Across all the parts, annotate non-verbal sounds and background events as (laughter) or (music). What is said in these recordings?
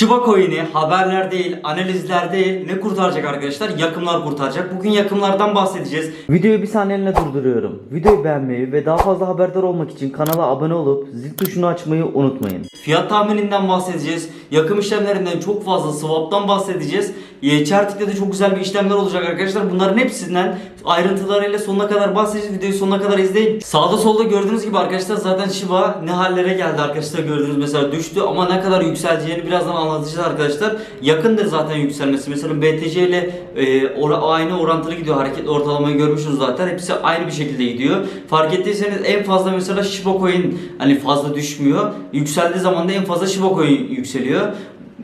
Shiba Coin'i haberler değil, analizler değil ne kurtaracak arkadaşlar? Yakımlar kurtaracak. Bugün yakımlardan bahsedeceğiz. Videoyu bir saniyeliğine durduruyorum. Videoyu beğenmeyi ve daha fazla haberdar olmak için kanala abone olup zil tuşunu açmayı unutmayın. Fiyat tahmininden bahsedeceğiz. Yakım işlemlerinden çok fazla swap'tan bahsedeceğiz. E, Çertik'te de çok güzel bir işlemler olacak arkadaşlar. Bunların hepsinden ayrıntılarıyla sonuna kadar bahsedeceğiz. Videoyu sonuna kadar izleyin. Sağda solda gördüğünüz gibi arkadaşlar zaten Shiba ne hallere geldi arkadaşlar gördüğünüz mesela düştü ama ne kadar yükseleceğini birazdan anlatacağız arkadaşlar. Yakındır zaten yükselmesi. Mesela BTC ile e, ora- aynı orantılı gidiyor. Hareketli ortalamayı görmüşsünüz zaten. Hepsi aynı bir şekilde gidiyor. Fark ettiyseniz en fazla mesela Shiba Coin hani fazla düşmüyor. Yükseldiği zaman da en fazla Shiba Coin yükseliyor.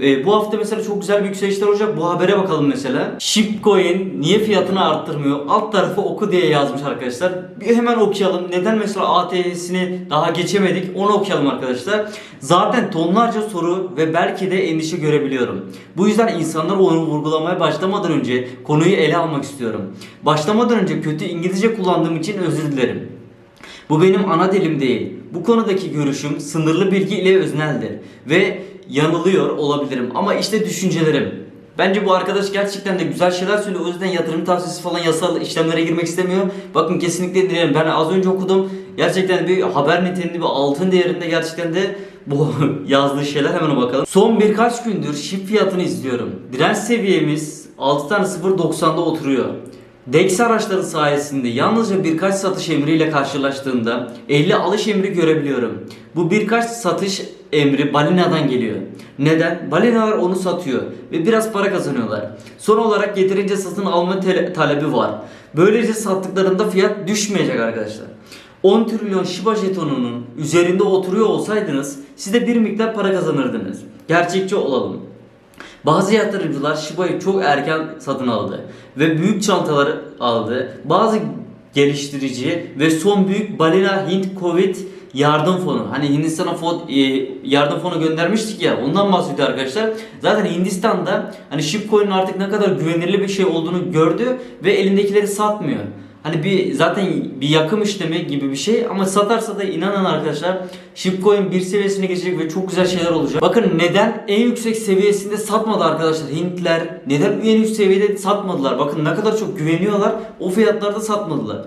E, bu hafta mesela çok güzel bir yükselişler olacak. Bu habere bakalım mesela. Shipcoin niye fiyatını arttırmıyor? Alt tarafı oku diye yazmış arkadaşlar. Bir hemen okuyalım. Neden mesela ATS'ini daha geçemedik? Onu okuyalım arkadaşlar. Zaten tonlarca soru ve belki de endişe görebiliyorum. Bu yüzden insanlar onu vurgulamaya başlamadan önce konuyu ele almak istiyorum. Başlamadan önce kötü İngilizce kullandığım için özür dilerim. Bu benim ana dilim değil. Bu konudaki görüşüm sınırlı bilgi ile özneldir ve yanılıyor olabilirim ama işte düşüncelerim. Bence bu arkadaş gerçekten de güzel şeyler söylüyor. O yüzden yatırım tavsiyesi falan yasal işlemlere girmek istemiyor. Bakın kesinlikle dilerim. Ben az önce okudum. Gerçekten bir haber niteliğinde bir altın değerinde gerçekten de bu (laughs) yazdığı şeyler hemen bakalım. Son birkaç gündür şip fiyatını izliyorum. Direnç seviyemiz 6 tane 0.90'da oturuyor. DEX araçları sayesinde yalnızca birkaç satış emriyle karşılaştığında 50 alış emri görebiliyorum. Bu birkaç satış emri balinadan geliyor. Neden? Balinalar onu satıyor ve biraz para kazanıyorlar. Son olarak yeterince satın alma talebi var. Böylece sattıklarında fiyat düşmeyecek arkadaşlar. 10 trilyon Shiba jetonunun üzerinde oturuyor olsaydınız siz de bir miktar para kazanırdınız. Gerçekçi olalım. Bazı yatırımcılar Shiba'yı çok erken satın aldı ve büyük çantaları aldı. Bazı geliştirici ve son büyük balina Hint Covid yardım fonu. Hani Hindistan'a fon, e, yardım fonu göndermiştik ya ondan bahsediyor arkadaşlar. Zaten Hindistan'da hani Shipcoin'in artık ne kadar güvenilir bir şey olduğunu gördü ve elindekileri satmıyor. Hani bir zaten bir yakım işlemi gibi bir şey ama satarsa da inanın arkadaşlar Shipcoin bir seviyesine geçecek ve çok güzel şeyler olacak. Bakın neden en yüksek seviyesinde satmadı arkadaşlar Hintler? Neden en üst seviyede satmadılar? Bakın ne kadar çok güveniyorlar o fiyatlarda satmadılar.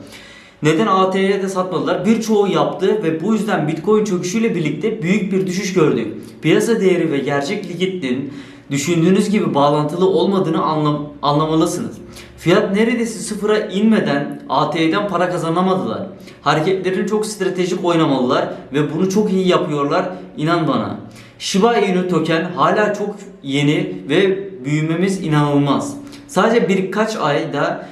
Neden AT'ye de satmadılar? Birçoğu yaptı ve bu yüzden Bitcoin çöküşüyle birlikte büyük bir düşüş gördük. Piyasa değeri ve gerçek likiditenin düşündüğünüz gibi bağlantılı olmadığını anlam anlamalısınız. Fiyat neredeyse sıfıra inmeden AT'den para kazanamadılar. Hareketlerini çok stratejik oynamalılar ve bunu çok iyi yapıyorlar inan bana. Shiba Inu token hala çok yeni ve büyümemiz inanılmaz. Sadece birkaç ayda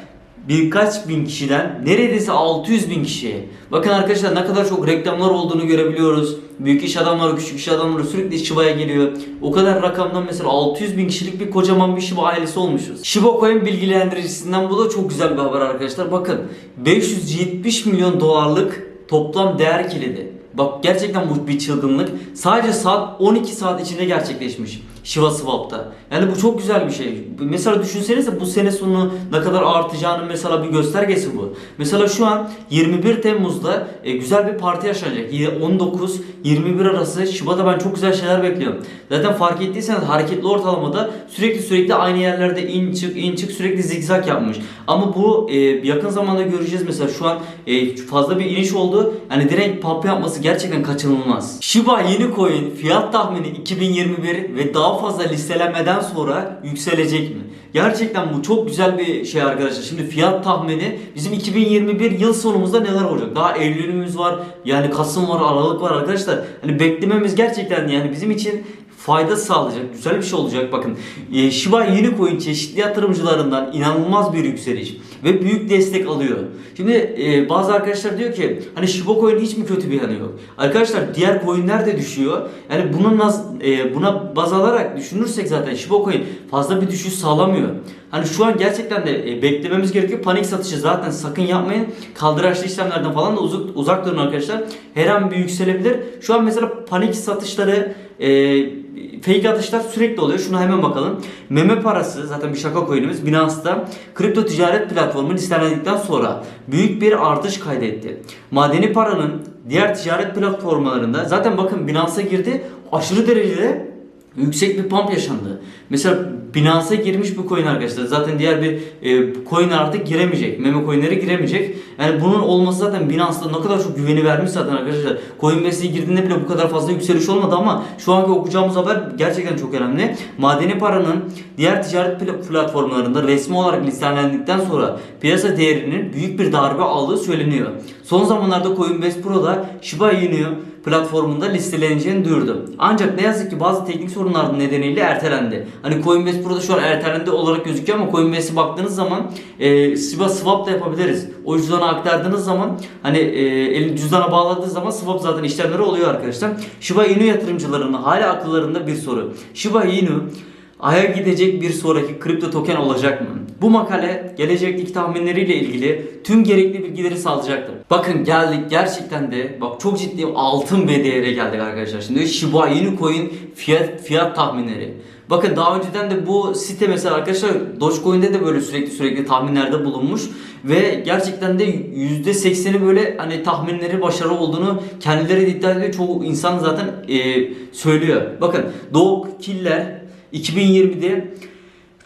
birkaç bin kişiden neredeyse 600 bin kişiye. Bakın arkadaşlar ne kadar çok reklamlar olduğunu görebiliyoruz. Büyük iş adamları, küçük iş adamları sürekli Shiba'ya geliyor. O kadar rakamdan mesela 600 bin kişilik bir kocaman bir Shiba ailesi olmuşuz. Shiba Coin bilgilendiricisinden bu da çok güzel bir haber arkadaşlar. Bakın 570 milyon dolarlık toplam değer kilidi. Bak gerçekten bu bir çılgınlık. Sadece saat 12 saat içinde gerçekleşmiş. Shiba Swap'ta. Yani bu çok güzel bir şey. Mesela düşünsenize bu sene sonu ne kadar artacağının mesela bir göstergesi bu. Mesela şu an 21 Temmuz'da e, güzel bir parti yaşanacak. 19-21 arası Shiba'da ben çok güzel şeyler bekliyorum. Zaten fark ettiyseniz hareketli ortalamada sürekli sürekli aynı yerlerde in çık in çık sürekli zigzag yapmış. Ama bu e, yakın zamanda göreceğiz mesela şu an e, fazla bir iniş oldu. Hani direkt pump yapması gerçekten kaçınılmaz. Shiba yeni coin fiyat tahmini 2021 ve daha fazla listelenmeden sonra yükselecek mi? Gerçekten bu çok güzel bir şey arkadaşlar. Şimdi fiyat tahmini bizim 2021 yıl sonumuzda neler olacak? Daha Eylül'ümüz var. Yani Kasım var, Aralık var arkadaşlar. Hani beklememiz gerçekten yani bizim için fayda sağlayacak, güzel bir şey olacak. Bakın e, Shiba yeni coin çeşitli yatırımcılarından inanılmaz bir yükseliş ve büyük destek alıyor. Şimdi e, bazı arkadaşlar diyor ki hani Shiba coin hiç mi kötü bir yanı yok? Arkadaşlar diğer coinler de düşüyor. Yani bunun naz, e, buna baz alarak düşünürsek zaten Shiba coin fazla bir düşüş sağlamıyor. Hani şu an gerçekten de e, beklememiz gerekiyor. Panik satışı zaten sakın yapmayın. Kaldıraçlı işlemlerden falan da uzak, uzak durun arkadaşlar. Her an bir yükselebilir. Şu an mesela panik satışları e, fake atışlar sürekli oluyor. Şuna hemen bakalım. Meme parası zaten bir şaka coin'imiz Binance'da kripto ticaret platformu listelendikten sonra büyük bir artış kaydetti. Madeni paranın diğer ticaret platformlarında zaten bakın Binance'a girdi aşırı derecede yüksek bir pump yaşandı. Mesela Binance'a girmiş bir coin arkadaşlar. Zaten diğer bir e, coin artık giremeyecek. Meme coinleri giremeyecek. Yani bunun olması zaten Binance'da ne kadar çok güveni vermiş zaten arkadaşlar. Coinbase'e girdiğinde bile bu kadar fazla yükseliş olmadı ama şu anki okuyacağımız haber gerçekten çok önemli. Madeni paranın diğer ticaret pla- platformlarında resmi olarak listelendikten sonra piyasa değerinin büyük bir darbe aldığı söyleniyor. Son zamanlarda Coinbase Pro'da Shiba Inu platformunda listeleneceğini duyurdu. Ancak ne yazık ki bazı teknik sorunlar nedeniyle ertelendi. Hani Coinbase Pro'da şu an ertelendi olarak gözüküyor ama Coinbase'e baktığınız zaman e, Shiba swap da yapabiliriz. O cüzdana aktardığınız zaman hani e, cüzdana bağladığı zaman swap zaten işlemleri oluyor arkadaşlar. Shiba Inu yatırımcılarının hala akıllarında bir soru. Shiba Inu Ay'a gidecek bir sonraki kripto token olacak mı? Bu makale gelecekteki tahminleriyle ilgili tüm gerekli bilgileri sağlayacaktır. Bakın geldik gerçekten de bak çok ciddi altın bir değere geldik arkadaşlar. Şimdi Shiba Inu coin fiyat fiyat tahminleri. Bakın daha önceden de bu site mesela arkadaşlar Dogecoin'de de böyle sürekli sürekli tahminlerde bulunmuş ve gerçekten de %80'i böyle hani tahminleri başarı olduğunu kendileri iddia ediyor. Çoğu insan zaten e, söylüyor. Bakın Doğu Killer 2020'de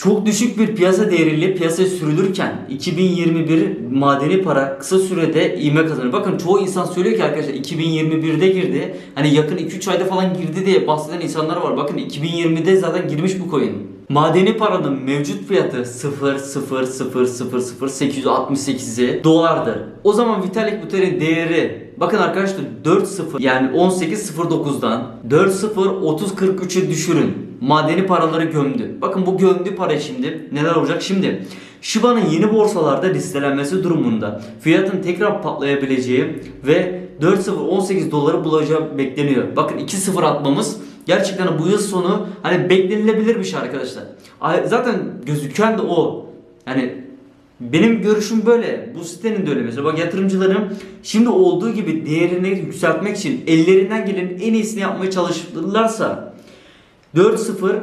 çok düşük bir piyasa değeriyle piyasaya sürülürken 2021 madeni para kısa sürede ivme kazanır. Bakın çoğu insan söylüyor ki arkadaşlar 2021'de girdi. Hani yakın 2-3 ayda falan girdi diye bahseden insanlar var. Bakın 2020'de zaten girmiş bu coin. Madeni paranın mevcut fiyatı 0.0000868'i dolardır. O zaman Vitalik Buterin'in değeri bakın arkadaşlar 4.0 yani 18.09'dan 4.0.30.43'e düşürün. Madeni paraları gömdü. Bakın bu gömdü para şimdi neler olacak şimdi? Shiba'nın yeni borsalarda listelenmesi durumunda fiyatın tekrar patlayabileceği ve 4.018 doları bulacağı bekleniyor. Bakın 2.0 atmamız gerçekten bu yıl sonu hani beklenilebilir bir şey arkadaşlar. Zaten gözüken de o. Yani benim görüşüm böyle. Bu sitenin de öyle mesela. Bak yatırımcıların şimdi olduğu gibi değerini yükseltmek için ellerinden gelenin en iyisini yapmaya çalışırlarsa 4-0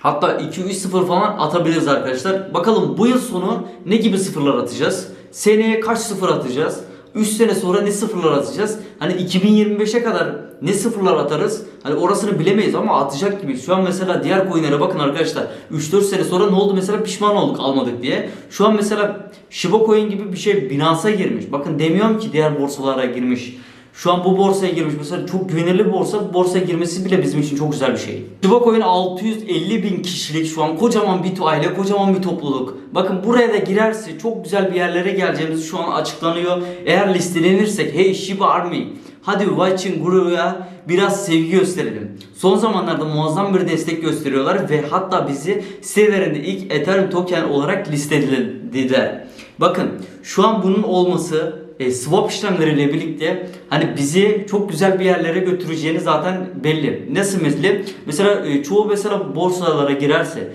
hatta 2-3-0 falan atabiliriz arkadaşlar. Bakalım bu yıl sonu ne gibi sıfırlar atacağız? Seneye kaç sıfır atacağız? 3 sene sonra ne sıfırlar atacağız? Hani 2025'e kadar ne sıfırlar atarız? Hani orasını bilemeyiz ama atacak gibi. Şu an mesela diğer coinlere bakın arkadaşlar. 3-4 sene sonra ne oldu mesela pişman olduk almadık diye. Şu an mesela Shiba Coin gibi bir şey Binance'a girmiş. Bakın demiyorum ki diğer borsalara girmiş. Şu an bu borsaya girmiş. Mesela çok güvenilir bir borsa. Bu borsaya girmesi bile bizim için çok güzel bir şey. Shiba Coin 650 bin kişilik şu an kocaman bir aile, kocaman bir topluluk. Bakın buraya da girerse çok güzel bir yerlere geleceğimiz şu an açıklanıyor. Eğer listelenirsek hey Shiba Army hadi Watching Guru'ya biraz sevgi gösterelim. Son zamanlarda muazzam bir destek gösteriyorlar ve hatta bizi sitelerinde ilk Ethereum token olarak listelediler. Bakın şu an bunun olması e, swap işlemleriyle birlikte hani bizi çok güzel bir yerlere götüreceğini zaten belli. Nasıl mesela? Mesela e, çoğu mesela borsalara girerse,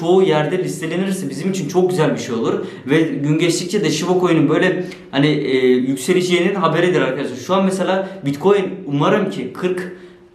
çoğu yerde listelenirse bizim için çok güzel bir şey olur ve gün geçtikçe de Shiba Coin'in böyle hani e, yükseleceğinin haberidir arkadaşlar. Şu an mesela Bitcoin umarım ki 40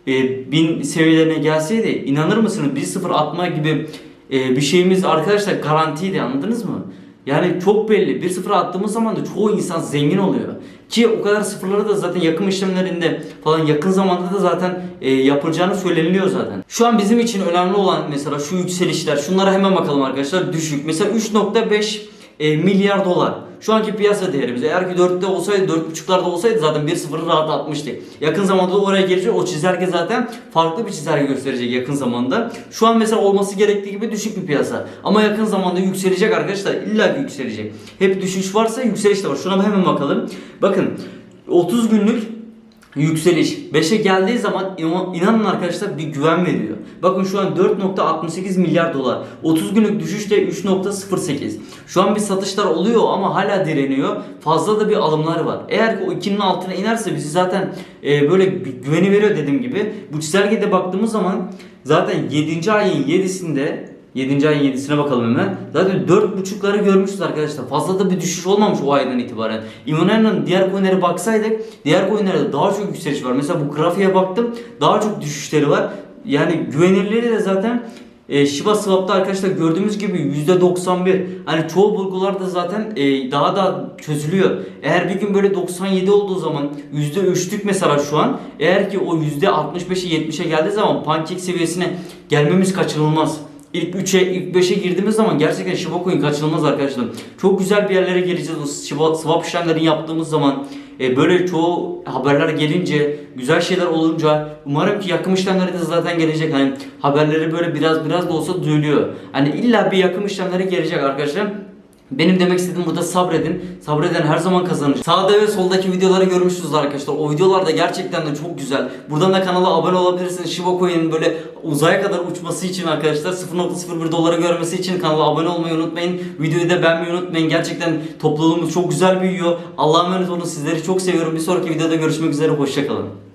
e, bin seviyelerine gelseydi inanır mısınız 1-0 atma gibi e, bir şeyimiz arkadaşlar garantiydi anladınız mı? Yani çok belli. 1-0 attığımız zaman da çoğu insan zengin oluyor. Ki o kadar sıfırları da zaten yakın işlemlerinde falan yakın zamanda da zaten e, yapılacağını söyleniliyor zaten. Şu an bizim için önemli olan mesela şu yükselişler. Şunlara hemen bakalım arkadaşlar. Düşük. Mesela 3.5 e, milyar dolar. Şu anki piyasa değerimiz eğer ki 4'te olsaydı 4.5'larda olsaydı zaten 1.0'ı rahat atmıştık. Yakın zamanda da oraya gelecek o çizelge zaten farklı bir çizelge gösterecek yakın zamanda. Şu an mesela olması gerektiği gibi düşük bir piyasa. Ama yakın zamanda yükselecek arkadaşlar illa ki yükselecek. Hep düşüş varsa yükseliş de var. Şuna hemen bakalım. Bakın 30 günlük yükseliş 5'e geldiği zaman inan- inanın arkadaşlar bir güven veriyor. Bakın şu an 4.68 milyar dolar. 30 günlük düşüşte 3.08. Şu an bir satışlar oluyor ama hala direniyor. Fazla da bir alımlar var. Eğer ki o 2'nin altına inerse bizi zaten e, böyle güveni veriyor dediğim gibi. Bu çizelgede baktığımız zaman zaten 7. ayın 7'sinde 7. ayın 7'sine bakalım hemen. Zaten 4.5'ları görmüşüz arkadaşlar. Fazla da bir düşüş olmamış o aydan itibaren. Imonena'nın diğer coinlere baksaydık diğer coinlerde daha çok yükseliş var. Mesela bu grafiğe baktım daha çok düşüşleri var. Yani güvenilirliği de zaten E, Shiba Swap'ta arkadaşlar gördüğümüz gibi %91. Hani çoğu bulgular da zaten e, daha da çözülüyor. Eğer bir gün böyle 97 olduğu zaman %3'lük mesela şu an. Eğer ki o %65'e 70'e geldiği zaman pankek seviyesine gelmemiz kaçınılmaz. İlk 3'e, ilk 5'e girdiğimiz zaman gerçekten Shiba kaçınılmaz arkadaşlar. Çok güzel bir yerlere geleceğiz. O Shiba, swap işlemlerini yaptığımız zaman e, böyle çoğu haberler gelince, güzel şeyler olunca umarım ki yakım işlemleri de zaten gelecek. Hani haberleri böyle biraz biraz da olsa duyuluyor. Hani illa bir yakım işlemleri gelecek arkadaşlar. Benim demek istediğim burada sabredin. Sabreden her zaman kazanır. Sağda ve soldaki videoları görmüşsünüz arkadaşlar. O videolar da gerçekten de çok güzel. Buradan da kanala abone olabilirsiniz. Shiba Coin'in böyle uzaya kadar uçması için arkadaşlar 0.01 dolara görmesi için kanala abone olmayı unutmayın. Videoyu da beğenmeyi unutmayın. Gerçekten topluluğumuz çok güzel büyüyor. Allah'a emanet olun. Sizleri çok seviyorum. Bir sonraki videoda görüşmek üzere. Hoşçakalın.